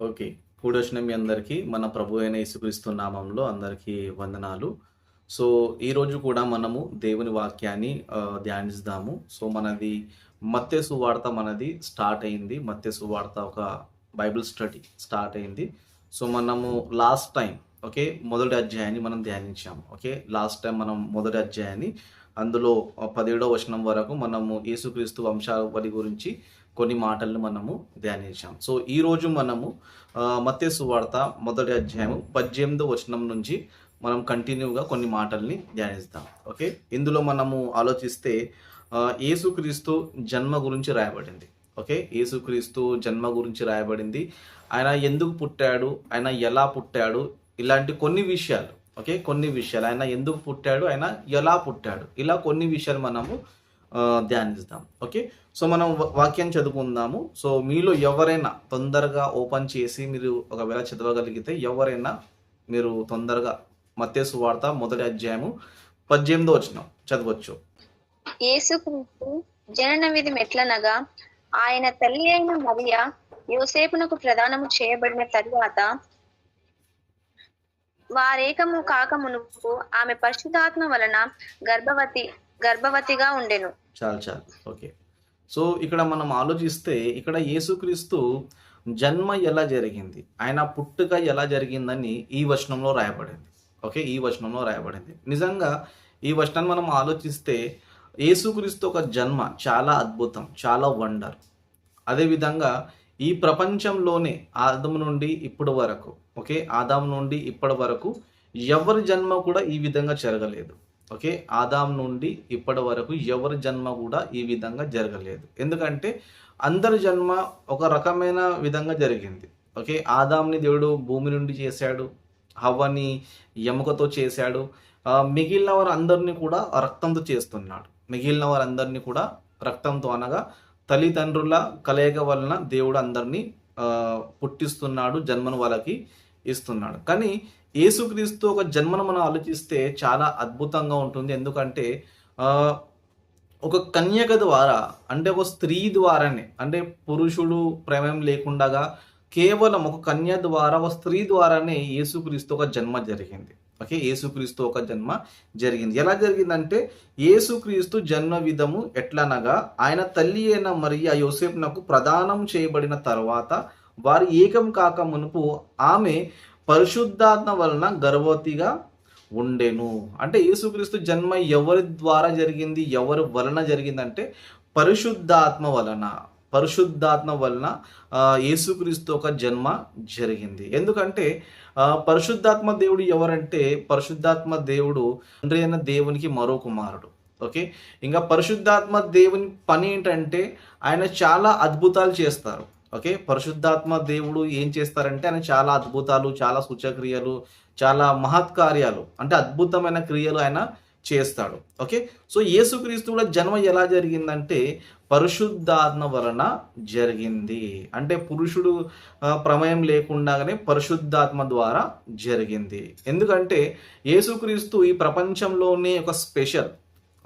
Okay. కూడొచ్చిన మీ అందరికీ మన ప్రభు అయిన యేసుక్రీస్తు నామంలో అందరికీ వందనాలు. సో ఈరోజు కూడా మనము దేవుని వాక్యాన్ని ధ్యానిస్తాము. సో మనది మత్స్సు వార్త మనది స్టార్ట్ అయింది. మత్స్సు వార్త ఒక బైబిల్ స్టడీ స్టార్ట్ అయింది. సో మనము లాస్ట్ టైం ఓకే మొదటి అధ్యాయాన్ని మనం ధ్యానించాము ఓకే. లాస్ట్ టైం మనం మొదటి అధ్యాయాన్ని అందులో ఆ, పదిహేడో వచనం వరకు మనము యేసుక్రీస్తు వంశావళి గురించి కొన్ని మాటలను మనము ధ్యానించాం. సో ఈరోజు మనము మత్స్సు వార్త మొదటి అధ్యాయం పద్దెనిమిదో వచనం నుంచి మనం కంటిన్యూగా కొన్ని మాటల్ని ధ్యానిస్తాం. ఓకే? ఇందులో మనము ఆలోచిస్తే ఏసుక్రీస్తు యేసుక్రీస్తు జన్మ గురించి రాయబడింది. ఓకే? యేసుక్రీస్తు జన్మ గురించి రాయబడింది. ఆయన ఎందుకు పుట్టాడు? ఆయన ఎలా పుట్టాడు? ఇలాంటి కొన్ని విషయాలు. ఓకే? కొన్ని విషయాలు. ఆయన ఎందుకు పుట్టాడు? ఆయన ఎలా పుట్టాడు? ఇలా కొన్ని విషయాలు మనము ధ్యానిస్తాం. ఓకే? సో మనం వాక్యం చదువుకుందాము. సో మీలో ఎవరైనా తొందరగా ఓపెన్ చేసి మీరు ఒకవేళ చదవగలిగితే ఎవరైనా మీరు తొందరగా మత్తేసు వార్త మొదటి అధ్యాయము పద్దెనిమిదో వచ్చిన చదవచ్చు. యేసుక్రీస్తు జనన విధి మెట్లనగా ఆయన తల్లి అయిన మరియ యోసేపునకు ప్రదానము చేయబడిన తరువాత వారేకము కాక మునుపు ఆమె పరిశుద్ధాత్మ వలన గర్భవతి గర్భవతిగా ఉండెను. చాలు చాలు. ఓకే. సో ఇక్కడ మనం ఆలోచిస్తే ఇక్కడ యేసుక్రీస్తు జన్మ ఎలా జరిగింది? ఆయన పుట్టుక ఎలా జరిగిందని ఈ వచనంలో రాయబడింది. ఓకే? ఈ వచనంలో రాయబడింది. నిజంగా ఈ వచనాన్ని మనం ఆలోచిస్తే యేసుక్రీస్తు ఒక జన్మ చాలా అద్భుతం చాలా వండర్. అదేవిధంగా ఈ ప్రపంచంలోనే ఆదము నుండి ఇప్పటి వరకు ఓకే? ఆదాం నుండి ఇప్పటి వరకు ఎవరి జన్మ కూడా ఈ విధంగా జరగలేదు. ఓకే? ఆదాం నుండి ఇప్పటి వరకు ఎవరి జన్మ కూడా ఈ విధంగా జరగలేదు. ఎందుకంటే అందరి జన్మ ఒక రకమైన విధంగా జరిగింది. ఓకే? ఆదాంని దేవుడు భూమి నుండి చేశాడు. హవ్వని ఎముకతో చేశాడు. మిగిలిన వారు అందరినీ కూడా రక్తంతో చేస్తున్నాడు. మిగిలిన వారందరినీ కూడా రక్తంతో అనగా తల్లిదండ్రుల కలయిక వలన దేవుడు అందరినీ పుట్టిస్తున్నాడు జన్మను వాళ్ళకి ఇస్తున్నాడు. కానీ యేసుక్రీస్తు ఒక జన్మను మనం ఆలోచిస్తే చాలా అద్భుతంగా ఉంటుంది. ఎందుకంటే ఒక కన్యక ద్వారా అంటే ఒక స్త్రీ ద్వారానే అంటే పురుషుడు ప్రేమం లేకుండగా కేవలం ఒక కన్య ద్వారా ఒక స్త్రీ ద్వారానే యేసుక్రీస్తు ఒక జన్మ జరిగింది. ఓకే? యేసుక్రీస్తు ఒక జన్మ జరిగింది. ఎలా జరిగిందంటే యేసుక్రీస్తు జన్మ విధము ఎట్లనగా ఆయన తల్లి అయిన మరియ యోసేపునకు ప్రదానం చేయబడిన తర్వాత వారి ఏకం కాక మునుపు ఆమె పరిశుద్ధాత్మ వలన గర్భవతిగా ఉండెను. అంటే యేసుక్రీస్తు జన్మ ఎవరి ద్వారా జరిగింది ఎవరి వలన జరిగిందంటే పరిశుద్ధాత్మ వలన పరిశుద్ధాత్మ వలన యేసుక్రీస్తు ఒక జన్మ జరిగింది. ఎందుకంటే పరిశుద్ధాత్మ దేవుడు ఎవరంటే పరిశుద్ధాత్మ దేవుడు తండ్రి అయిన దేవునికి మరో కుమారుడు. ఓకే? ఇంకా పరిశుద్ధాత్మ దేవుని పని ఏంటంటే ఆయన చాలా అద్భుతాలు చేస్తారు. ఓకే? పరిశుద్ధాత్మ దేవుడు ఏం చేస్తారంటే ఆయన చాలా అద్భుతాలు చాలా సూచక్రియలు చాలా మహత్కార్యాలు అంటే అద్భుతమైన క్రియలు ఆయన చేస్తాడు. ఓకే? సో యేసుక్రీస్తు కూడా జన్మ ఎలా జరిగిందంటే పరిశుద్ధాత్మ వలన జరిగింది. అంటే పురుషుడు ప్రమేయం లేకుండానే పరిశుద్ధాత్మ ద్వారా జరిగింది. ఎందుకంటే యేసుక్రీస్తు ఈ ప్రపంచంలోనే ఒక స్పెషల్.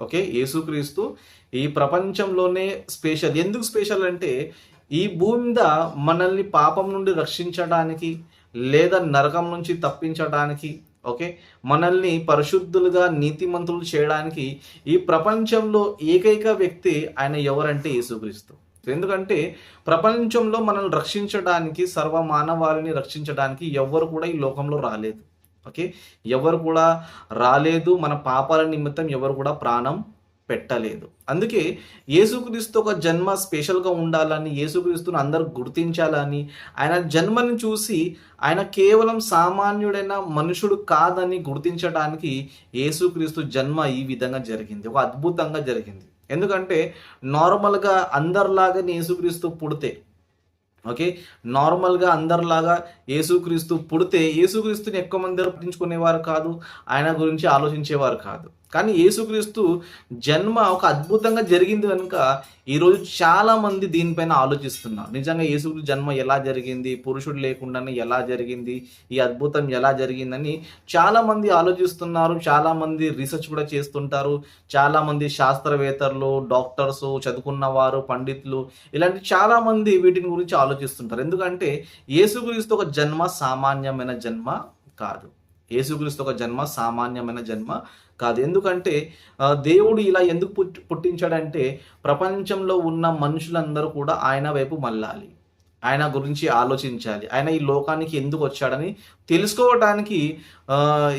ఓకే? యేసుక్రీస్తు ఈ ప్రపంచంలోనే స్పెషల్. ఎందుకు స్పెషల్ అంటే ఈ భూమి మీద మనల్ని పాపం నుండి రక్షించడానికి లేదా నరకం నుంచి తప్పించడానికి ఓకే? మనల్ని పరిశుద్ధులుగా నీతిమంతులు చేయడానికి ఈ ప్రపంచంలో ఏకైక వ్యక్తి ఆయన ఎవరంటే యేసుక్రీస్తు. ఎందుకంటే ప్రపంచంలో మనల్ని రక్షించడానికి సర్వ మానవాళిని రక్షించడానికి ఎవరు కూడా ఈ లోకంలో రాలేదు. ఓకే? ఎవరు కూడా రాలేదు. మన పాపాల నిమిత్తం ఎవరు కూడా ప్రాణం పెట్టలేదు. అందుకే యేసుక్రీస్తు ఒక జన్మ స్పెషల్గా ఉండాలని యేసుక్రీస్తుని అందరూ గుర్తించాలని ఆయన జన్మని చూసి ఆయన కేవలం సామాన్యుడైన మనుషుడు కాదని గుర్తించడానికి యేసుక్రీస్తు జన్మ ఈ విధంగా జరిగింది. ఒక అద్భుతంగా జరిగింది. ఎందుకంటే నార్మల్గా అందరిలాగా యేసుక్రీస్తు పుడితే ఓకే? నార్మల్గా అందరిలాగా యేసుక్రీస్తు పుడితే యేసుక్రీస్తుని ఎక్కువ మంది పట్టించుకునేవారు కాదు? ఆయన గురించి ఆలోచించేవారు కాదు. కానీ యేసుక్రీస్తు జన్మ ఒక అద్భుతంగా జరిగింది కనుక ఈరోజు చాలామంది దీనిపైన ఆలోచిస్తున్నారు. నిజంగా యేసుక్రీస్తు జన్మ ఎలా జరిగింది? పురుషుడు లేకుండానే ఎలా జరిగింది? ఈ అద్భుతం ఎలా జరిగిందని చాలామంది ఆలోచిస్తున్నారు. చాలామంది రీసెర్చ్ కూడా చేస్తుంటారు. చాలామంది శాస్త్రవేత్తలు డాక్టర్స్ చదువుకున్న వారు పండితులు ఇలాంటి చాలామంది వీటిని గురించి ఆలోచిస్తుంటారు. ఎందుకంటే యేసుక్రీస్తు ఒక జన్మ సామాన్యమైన జన్మ కాదు. యేసుక్రీస్తు ఒక జన్మ సామాన్యమైన జన్మ కాదు. ఎందుకంటే దేవుడు ఇలా ఎందుకు పుట్టి పుట్టించాడంటే ప్రపంచంలో ఉన్న మనుషులందరూ కూడా ఆయన వైపు మళ్ళాలి. ఆయన గురించి ఆలోచించాలి. ఆయన ఈ లోకానికి ఎందుకు వచ్చాడని తెలుసుకోవడానికి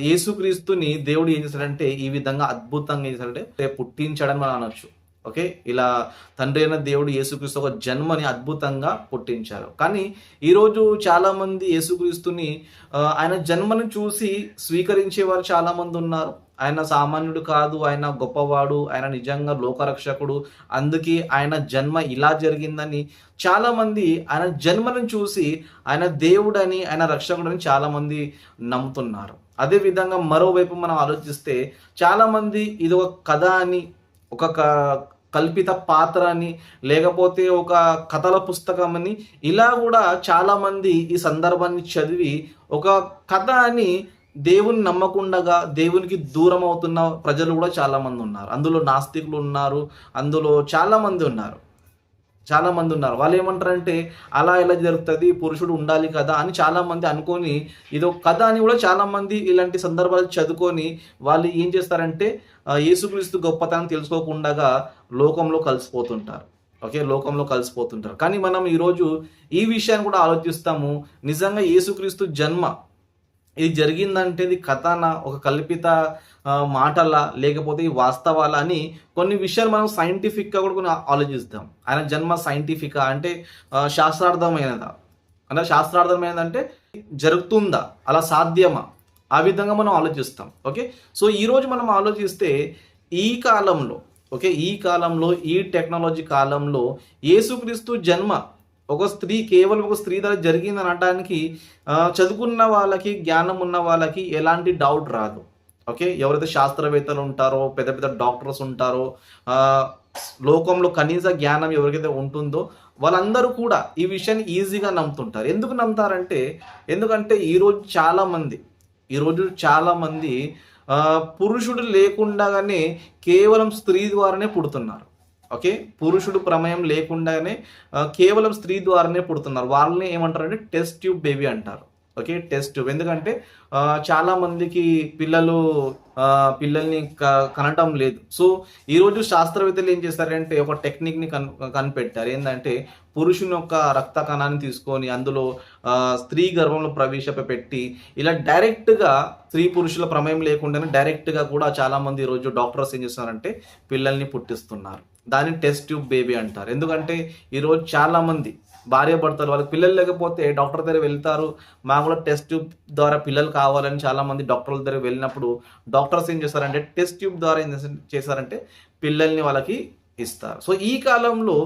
యేసుక్రీస్తుని దేవుడు ఏం చేశాడంటే ఈ విధంగా అద్భుతంగా ఏం చేశాడంటే పుట్టించాడని మనం అనొచ్చు. ఓకే? ఇలా తండ్రి అయిన దేవుడు యేసుక్రీస్తు ఒక జన్మని అద్భుతంగా పుట్టించారు. కానీ ఈరోజు చాలామంది యేసుక్రీస్తుని ఆయన జన్మను చూసి స్వీకరించేవారు చాలామంది ఉన్నారు. ఆయన సామాన్యుడు కాదు ఆయన గొప్పవాడు ఆయన నిజంగా లోకరక్షకుడు. అందుకే ఆయన జన్మ ఇలా జరిగిందని చాలామంది ఆయన జన్మను చూసి ఆయన దేవుడని ఆయన రక్షకుడని చాలామంది నమ్ముతున్నారు. అదే విధంగా మరోవైపు మనం ఆలోచిస్తే చాలామంది ఇది ఒక కథ అని ఒక క- కల్పిత పాత్ర అని లేకపోతే ఒక కథల పుస్తకం అని ఇలా కూడా చాలామంది ఈ సందర్భాన్ని చదివి ఒక కథ అని దేవుని నమ్మకుండగా దేవునికి దూరం అవుతున్న ప్రజలు కూడా చాలామంది ఉన్నారు. అందులో నాస్తికులు ఉన్నారు. అందులో చాలామంది ఉన్నారు. చాలామంది ఉన్నారు. వాళ్ళు ఏమంటారంటే అలా ఎలా జరుగుతుంది? పురుషుడు ఉండాలి కదా అని చాలామంది అనుకొని ఇది ఒక కథ అని కూడా చాలామంది ఇలాంటి సందర్భాలు చదువుకొని వాళ్ళు ఏం చేస్తారంటే యేసుక్రీస్తు గొప్పతనం తెలుసుకోకుండా లోకంలో కలిసిపోతుంటారు. ఓకే? లోకంలో కలిసిపోతుంటారు. కానీ మనం ఈరోజు ఈ విషయాన్ని కూడా ఆలోచిస్తాము. నిజంగా యేసుక్రీస్తు జన్మ ఇది జరిగిందంటే ఇది కథన ఒక కల్పిత మాటల మాటలా లేకపోతే ఈ వాస్తవాల అని కొన్ని విషయాలు మనం సైంటిఫిక్గా కూడా కొన్ని ఆలోచిస్తాం. ఆయన జన్మ సైంటిఫికా అంటే శాస్త్రార్థమైనదా? అంటే శాస్త్రార్థమైనదంటే జరుగుతుందా? అలా సాధ్యమా? ఆ విధంగా మనం ఆలోచిస్తాం. ఓకే? సో ఈరోజు మనం ఆలోచిస్తే ఈ కాలంలో ఓకే? ఈ కాలంలో ఈ టెక్నాలజీ కాలంలో యేసుక్రీస్తు జన్మ ఒక స్త్రీ కేవలం ఒక స్త్రీ ద్వారా జరిగింది అనడానికి చదువుకున్న వాళ్ళకి జ్ఞానం ఉన్న వాళ్ళకి ఎలాంటి డౌట్ రాదు. ఓకే? ఎవరైతే శాస్త్రవేత్తలు ఉంటారో పెద్ద పెద్ద డాక్టర్స్ ఉంటారో లోకంలో కనీస జ్ఞానం ఎవరికైతే ఉంటుందో వాళ్ళందరూ కూడా ఈ విషయాన్ని ఈజీగా నమ్ముతుంటారు. ఎందుకు నమ్ముతారంటే ఎందుకంటే ఈరోజు చాలామంది ఈరోజు చాలామంది పురుషుడు లేకుండానే కేవలం స్త్రీ ద్వారానే పుడుతున్నారు. ఓకే? పురుషుడు ప్రమేయం లేకుండానే కేవలం స్త్రీ ద్వారానే పుడుతున్నారు. వాళ్ళని ఏమంటారంటే టెస్ట్ ట్యూబ్ బేబీ అంటారు. Okay test. ట్యూబ్ ఎందుకంటే చాలా మందికి పిల్లలు పిల్లల్ని క- కనటం లేదు. సో ఈరోజు శాస్త్రవేత్తలు ఏం చేస్తారంటే ఒక టెక్నిక్ని కన్ కనిపెట్టారు. ఏంటంటే పురుషుని యొక్క రక్త కణాన్ని తీసుకొని అందులో స్త్రీ గర్భంలో ప్రవేశపెట్టి ఇలా డైరెక్ట్గా స్త్రీ పురుషుల ప్రమేయం లేకుండానే డైరెక్ట్గా కూడా చాలామంది ఈరోజు డాక్టర్స్ ఏం చేస్తున్నారంటే పిల్లల్ని పుట్టిస్తున్నారు. దాన్ని టెస్ట్ ట్యూబ్ బేబీ అంటారు. ఎందుకంటే ఈరోజు చాలామంది భార్య భర్తలు వాళ్ళకి పిల్లలు లేకపోతే డాక్టర్ దగ్గర వెళ్తారు. మాకు కూడా టెస్ట్ ట్యూబ్ ద్వారా పిల్లలు కావాలని చాలామంది డాక్టర్ల దగ్గర వెళ్ళినప్పుడు డాక్టర్స్ ఏం చేస్తారంటే టెస్ట్ ట్యూబ్ ద్వారా ఏం చేస్తారంటే పిల్లల్ని వాళ్ళకి ఇస్తారు. సో ఈ కాలంలో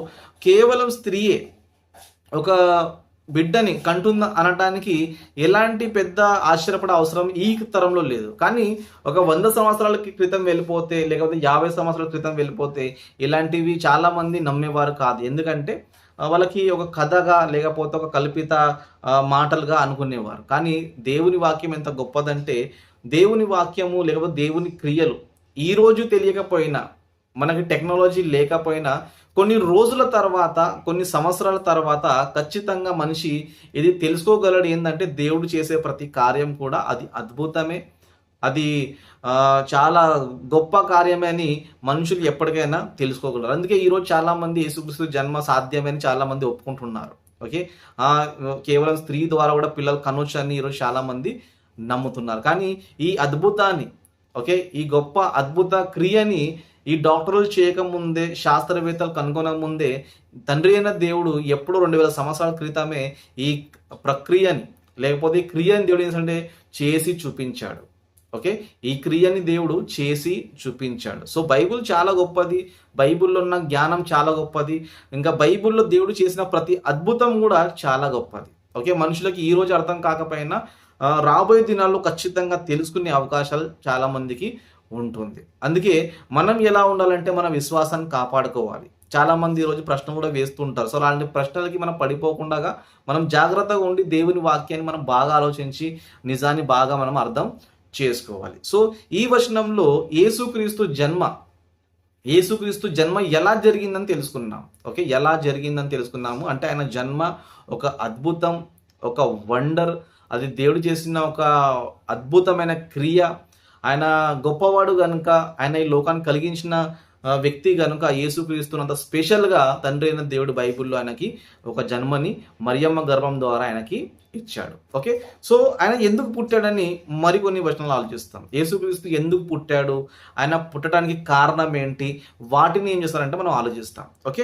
కేవలం స్త్రీయే ఒక బిడ్డని కంటుంద అనటానికి ఎలాంటి పెద్ద ఆశ్చర్యపడే అవసరం ఈ తరంలో లేదు. కానీ ఒక వంద సంవత్సరాల క్రితం వెళ్ళిపోతే లేకపోతే యాభై సంవత్సరాల క్రితం వెళ్ళిపోతే ఇలాంటివి చాలామంది నమ్మేవారు కాదు. ఎందుకంటే వాళ్ళకి ఒక కథగా లేకపోతే ఒక కల్పిత మాటలుగా అనుకునేవారు. కానీ దేవుని వాక్యం ఎంత గొప్పదంటే దేవుని వాక్యము లేకపోతే దేవుని క్రియలు ఈరోజు తెలియకపోయినా మనకి టెక్నాలజీ లేకపోయినా కొన్ని రోజుల తర్వాత కొన్ని సంవత్సరాల తర్వాత ఖచ్చితంగా మనిషి ఇది తెలుసుకోగలడు ఏంటంటే దేవుడు చేసే ప్రతి కార్యం కూడా అది అద్భుతమే. అది చాలా గొప్ప కార్యమే అని మనుషులు ఎప్పటికైనా తెలుసుకోగలరు. అందుకే ఈరోజు చాలామంది యేసుక్రీస్తు జన్మ సాధ్యమని చాలామంది ఒప్పుకుంటున్నారు. ఓకే? కేవలం స్త్రీ ద్వారా కూడా పిల్లలు కనొచ్చు అని ఈరోజు చాలామంది నమ్ముతున్నారు. కానీ ఈ అద్భుతాన్ని ఓకే? ఈ గొప్ప అద్భుత క్రియని ఈ డాక్టర్లు చేయకముందే శాస్త్రవేత్తలు కనుగొనకముందే తండ్రి అయిన దేవుడు ఎప్పుడో రెండు వేల సంవత్సరాల క్రితమే ఈ ప్రక్రియని లేకపోతే ఈ క్రియని దేవుడు ఏంటంటే చేసి చూపించాడు. ఓకే? ఈ క్రియని దేవుడు చేసి చూపించాడు. సో బైబుల్ చాలా గొప్పది. బైబిల్లో ఉన్న జ్ఞానం చాలా గొప్పది. ఇంకా బైబిల్లో దేవుడు చేసిన ప్రతి అద్భుతం కూడా చాలా గొప్పది. ఓకే? మనుషులకి ఈ రోజు అర్థం కాకపోయినా రాబోయే దినాల్లో ఖచ్చితంగా తెలుసుకునే అవకాశాలు చాలా మందికి ఉంటుంది. అందుకే మనం ఎలా ఉండాలంటే మన విశ్వాసాన్ని కాపాడుకోవాలి. చాలా మంది ఈరోజు ప్రశ్న కూడా వేస్తుంటారు. సో అలాంటి ప్రశ్నలకి మనం పడిపోకుండా మనం జాగ్రత్తగా ఉండి దేవుని వాక్యాన్ని మనం బాగా ఆలోచించి నిజాన్ని బాగా మనం అర్థం చేసుకోవాలి. సో ఈ వచనంలో యేసుక్రీస్తు జన్మ యేసుక్రీస్తు జన్మ ఎలా జరిగిందని తెలుసుకున్నాం ఓకే ఎలా జరిగిందని తెలుసుకున్నాము అంటే ఆయన జన్మ ఒక అద్భుతం ఒక వండర్ అది దేవుడు చేసిన ఒక అద్భుతమైన క్రియ. ఆయన గొప్పవాడు కనుక ఆయన ఈ లోకాన్ని కలిగించిన వ్యక్తి కనుక యేసుక్రీస్తునంత స్పెషల్గా తండ్రి అయిన దేవుడు బైబిల్లో ఆయనకి ఒక జన్మని మరియమ్మ గర్భం ద్వారా ఆయనకి ఇచ్చాడు. ఓకే? సో ఆయన ఎందుకు పుట్టాడని మరికొన్ని వచనాలు ఆలోచిస్తాం. యేసుక్రీస్తు ఎందుకు పుట్టాడు? ఆయన పుట్టడానికి కారణం ఏంటి? వాటిని ఏం చేస్తారంటే మనం ఆలోచిస్తాం. ఓకే?